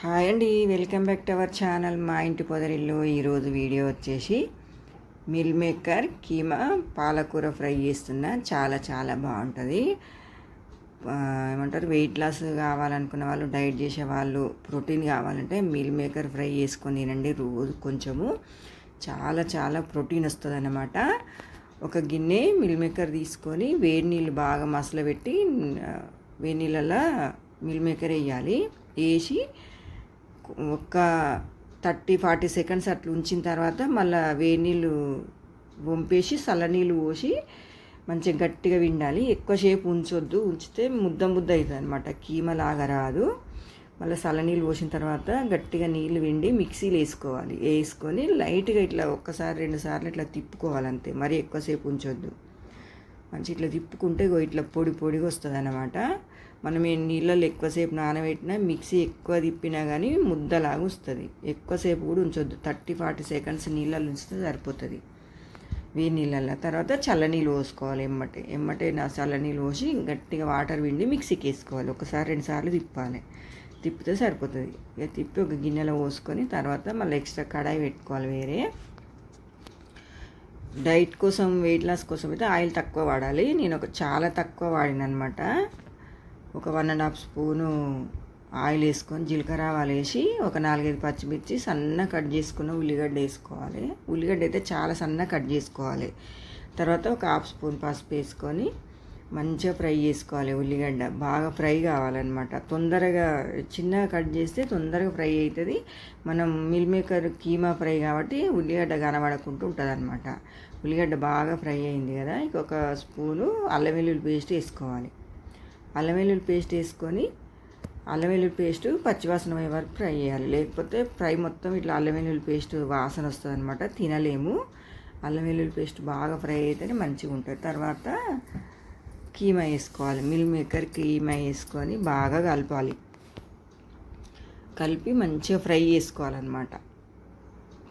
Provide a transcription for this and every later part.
Hi అండి welcome back to our channel. మా ఇంటి పొదరిల్లు ఈరోజు వీడియో వచ్చేసి మిల్ మేకర్ కీమా పాలకూర ఫ్రై చేస్తున్నా. చాలా చాలా బాగుంటుంది. ఏమంటారు వెయిట్ లాస్ కావాలనుకున్న వాళ్ళు డైట్ చేసే వాళ్ళు ప్రోటీన్ కావాలంటే మిల్ మేకర్ ఫ్రై చేసుకొని తినండి రోజు కొంచెము. చాలా చాలా ప్రోటీన్ వస్తుంది అన్నమాట ఒక గిన్నె మిల్ మేకర్ తీసుకొని వేడి నీళ్ళు బాగా మసలబెట్టి పెట్టి వేడి నీళ్ళల్లో మిల్ మేకర్ వేయాలి. వేసి ఒక థర్టీ ఫార్టీ సెకండ్స్ అట్లా ఉంచిన తర్వాత మళ్ళీ వేడి నీళ్ళు వంపేసి చల్లనీళ్ళు పోసి మంచిగా గట్టిగా విండాలి. ఎక్కువసేపు ఉంచొద్దు. ఉంచితే ముద్ద ముద్ద అవుతుంది అనమాట కీమలాగా రాదు. మళ్ళీ చల్లనీళ్ళు పోసిన తర్వాత గట్టిగా నీళ్ళు విండి మిక్సీలో వేసుకోవాలి. వేసుకొని లైట్గా ఇట్లా ఒక్కసారి రెండు సార్లు ఇట్లా తిప్పుకోవాలి అంతే. మరీ ఎక్కువసేపు ఉంచొద్దు. మంచి ఇట్లా తిప్పుకుంటే ఇట్లా పొడి పొడిగా వస్తుంది అన్నమాట మనం ఈ నీళ్ళల్లో ఎక్కువసేపు నానబెట్టినా మిక్సీ ఎక్కువ తిప్పినా కానీ ముద్దలాగా వస్తుంది. ఎక్కువసేపు కూడా ఉంచొద్దు. థర్టీ ఫార్టీ సెకండ్స్ నీళ్ళల్లో ఉంచితే సరిపోతుంది. వేడి నీళ్ళల్లో. తర్వాత చల్లనీళ్ళు పోసుకోవాలి ఎమ్మటే. ఎమ్మటే నా చల్లనీళ్ళు పోసి గట్టిగా వాటర్ పిండి మిక్సీకి వేసుకోవాలి. ఒకసారి రెండు సార్లు తిప్పాలి. తిప్పితే సరిపోతుంది. ఇక తిప్పి ఒక గిన్నెలో పోసుకొని తర్వాత మళ్ళీ ఎక్స్ట్రా కడాయి పెట్టుకోవాలి వేరే. డైట్ కోసం వెయిట్ లాస్ కోసం అయితే ఆయిల్ తక్కువ వాడాలి. నేను ఒక చాలా తక్కువ వాడిన అనమాట ఒక one and half spoon oil వేసుకొని జీలకర్ర ఆవాలు వేసి ఒక నాలుగైదు పచ్చిమిర్చి సన్న కట్ చేసుకున్న ఉల్లిగడ్డ వేసుకోవాలి. ఉల్లిగడ్డ అయితే చాలా సన్న కట్ చేసుకోవాలి. తర్వాత ఒక హాఫ్ స్పూన్ పసుపు వేసుకొని మంచిగా ఫ్రై చేసుకోవాలి ఉల్లిగడ్డ. బాగా ఫ్రై కావాలన్నమాట. తొందరగా చిన్నగా కట్ చేస్తే తొందరగా ఫ్రై అవుతుంది మనం మిల్ మేకర్ కీమా ఫ్రై కాబట్టి ఉల్లిగడ్డ కనబడకుంటూ ఉంటుంది అనమాట ఉల్లిగడ్డ బాగా ఫ్రై అయింది కదా ఇంకొక స్పూను అల్లం వెల్లుల్లి పేస్ట్ వేసుకోవాలి. అల్లం వెల్లుల్లి పేస్ట్ వేసుకొని అల్లం వెల్లుల్లి పేస్ట్ పచ్చివాసన పోయే వరకు ఫ్రై చేయాలి. లేకపోతే ఫ్రై మొత్తం ఇట్లా అల్లం వెల్లుల్లి పేస్ట్ వాసన వస్తుంది అనమాట తినలేము. అల్లం వెల్లుల్లి పేస్ట్ బాగా ఫ్రై అయితేనే మంచిగా ఉంటుంది తర్వాత కీమా వేసుకోవాలి. మిల్ మేకర్ కీమా వేసుకొని బాగా కలపాలి. కలిపి మంచిగా ఫ్రై చేసుకోవాలన్నమాట.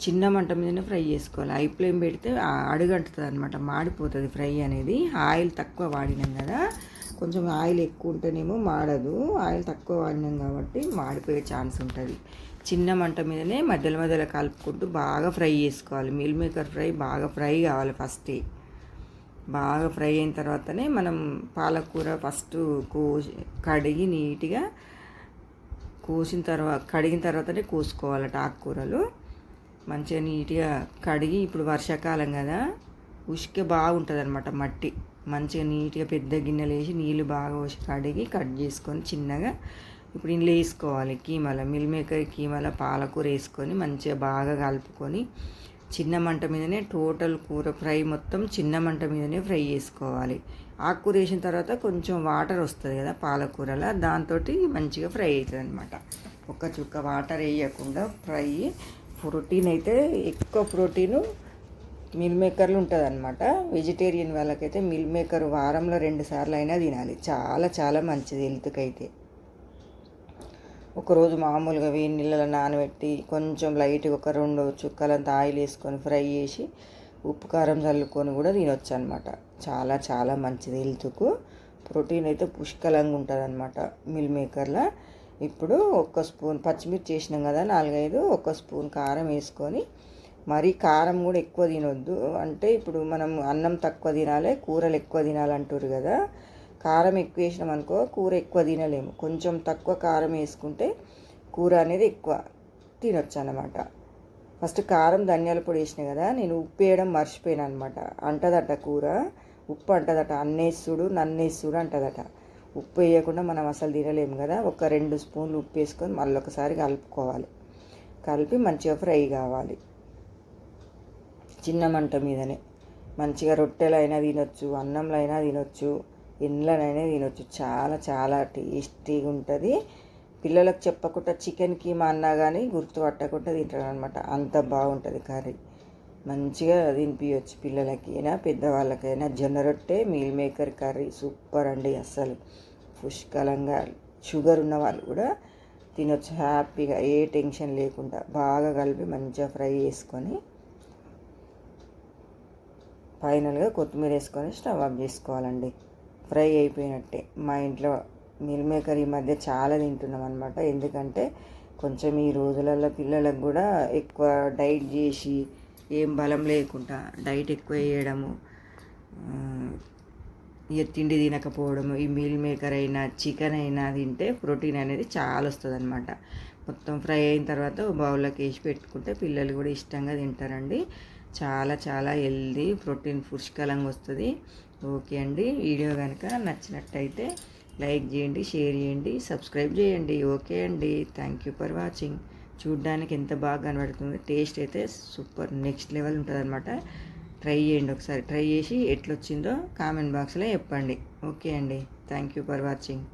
చిన్న మంట మీదనే ఫ్రై చేసుకోవాలి. హై ఫ్లేమ్ పెడితే ఆ- అడుగంటుతుంది అనమాట మాడిపోతుంది ఫ్రై అనేది. ఆయిల్ తక్కువ వాడినాం కదా. కొంచెం ఆయిల్ ఎక్కువ ఉంటేనేమో మాడదు. ఆయిల్ తక్కువ వాడినాం కాబట్టి మాడిపోయే ఛాన్స్ ఉంటుంది. చిన్న మంట మీదనే మధ్యలో మధ్యలో కలుపుకుంటూ బాగా ఫ్రై చేసుకోవాలి. మిల్ మేకర్ ఫ్రై బాగా ఫ్రై కావాలి ఫస్టే. బాగా ఫ్రై అయిన తర్వాతనే మనం పాలకూర ఫస్ట్ కోసి కడిగి నీట్గా కోసిన తర్వాత కడిగిన తర్వాతనే కోసుకోవాలట ఆకుకూరలు. మంచిగా నీట్గా కడిగి ఇప్పుడు వర్షాకాలం కదా ఉసుక బాగుంటుంది అనమాట మట్టి. మంచిగా నీట్గా పెద్ద గిన్నెలు వేసి నీళ్ళు బాగా పోసి కడిగి కట్ చేసుకొని చిన్నగా ఇప్పుడు ఇందులో వేసుకోవాలి. కీమల మిల్ మేకర్ కీమల పాలకూర వేసుకొని మంచిగా బాగా కలుపుకొని చిన్న మంట మీదనే టోటల్ కూర ఫ్రై మొత్తం చిన్న మంట మీదనే ఫ్రై చేసుకోవాలి. ఆకుకూర వేసిన తర్వాత కొంచెం వాటర్ వస్తుంది కదా పాలకూరలో దాంతో మంచిగా ఫ్రై అవుతుంది అనమాట ఒక్క చుక్క వాటర్ వేయకుండా ఫ్రై ప్రోటీన్ అయితే ఎక్కువ ప్రోటీను మిల్ మేకర్లు ఉంటుంది అనమాట వెజిటేరియన్ వాళ్ళకైతే మిల్ మేకర్ వారంలో రెండు సార్లు అయినా తినాలి. చాలా చాలా మంచిది హెల్త్కి అయితే ఒకరోజు మామూలుగా వేడి నీళ్ళలో నానబెట్టి కొంచెం లైట్గా ఒక రెండు చుక్కలంత ఆయిల్ వేసుకొని ఫ్రై చేసి ఉప్పు కారం చల్లుకొని కూడా తినొచ్చు అనమాట చాలా చాలా మంచిది హెల్త్కు. ప్రోటీన్ అయితే పుష్కలంగా ఉంటుంది అనమాట మిల్ మేకర్లో. ఇప్పుడు ఒక్క స్పూన్ పచ్చిమిర్చి వేసినాం కదా నాలుగైదు ఒక స్పూన్ కారం వేసుకొని మరీ కారం కూడా ఎక్కువ తినొద్దు. అంటే ఇప్పుడు మనం అన్నం తక్కువ తినాలి కూరలు ఎక్కువ తినాలంటారు కదా కారం ఎక్కువ వేసినాం అనుకో కూర ఎక్కువ తినలేము. కొంచెం తక్కువ కారం వేసుకుంటే కూర అనేది ఎక్కువ తినొచ్చు అన్నమాట. ఫస్ట్ కారం ధనియాల పొడి వేసిన కదా నేను ఉప్పు వేయడం మర్చిపోయాను అనమాట అంటదట కూర ఉప్పు అంటదట అన్నేసుడు నన్నేసుడు అంటదట. ఉప్పు వేయకుండా మనం అసలు తినలేము కదా ఒక రెండు స్పూన్లు ఉప్పు వేసుకొని మళ్ళీ ఒకసారి కలుపుకోవాలి. కలిపి మంచిగా ఫ్రై కావాలి. చిన్న మంట మీదనే. మంచిగా రొట్టెలైనా తినొచ్చు అన్నంలో అయినా తినొచ్చు. ఇండ్లనైనా తినొచ్చు. చాలా చాలా టేస్టీగా ఉంటుంది. పిల్లలకు చెప్పకుండా చికెన్ కీమా అన్నా కానీ గుర్తుపట్టకుండా తింటారు అనమాట అంత బాగుంటుంది కర్రీ. మంచిగా తినిపించవచ్చు పిల్లలకైనా పెద్దవాళ్ళకైనా. జొన్న రొట్టె మీల్ మేకర్ కర్రీ సూపర్ అండి అస్సలు. పుష్కలంగా షుగర్ ఉన్న వాళ్ళు కూడా తినొచ్చు. హ్యాపీగా ఏ టెన్షన్ లేకుండా బాగా కలిపి మంచిగా ఫ్రై చేసుకొని ఫైనల్గా కొత్తిమీర వేసుకొని స్టవ్ ఆఫ్ చేసుకోవాలండి. ఫ్రై అయిపోయినట్టే. మా ఇంట్లో మిల్ మేకర్ ఈ మధ్య చాలా తింటున్నాం అనమాట ఎందుకంటే కొంచెం ఈ రోజులలో పిల్లలకు కూడా ఎక్కువ డైట్ చేసి ఏం బలం లేకుండా డైట్ ఎక్కువ వేయడము ఇక తిండి తినకపోవడము ఈ మీల్ మేకర్ అయినా చికెన్ అయినా తింటే ప్రోటీన్ అనేది చాలా వస్తుంది అనమాట మొత్తం ఫ్రై అయిన తర్వాత బౌల్లోకి వేసి పెట్టుకుంటే పిల్లలు కూడా ఇష్టంగా తింటారండి. చాలా చాలా హెల్దీ ప్రోటీన్ పుష్కలంగా వస్తుంది ఓకే అండి. వీడియో కనుక నచ్చినట్టయితే లైక్ చేయండి షేర్ చేయండి సబ్స్క్రైబ్ చేయండి. ఓకే అండి. Thank you for watching. చూడ్డానికి ఎంత బాగా కనబడుతుంది టేస్ట్ అయితే సూపర్. నెక్స్ట్ లెవెల్ ఉంటుంది అనమాట ట్రై చేయండి ఒకసారి. ట్రై చేసి ఎట్లొచ్చిందో కామెంట్ బాక్స్లో చెప్పండి. ఓకే అండి. Thank you for watching.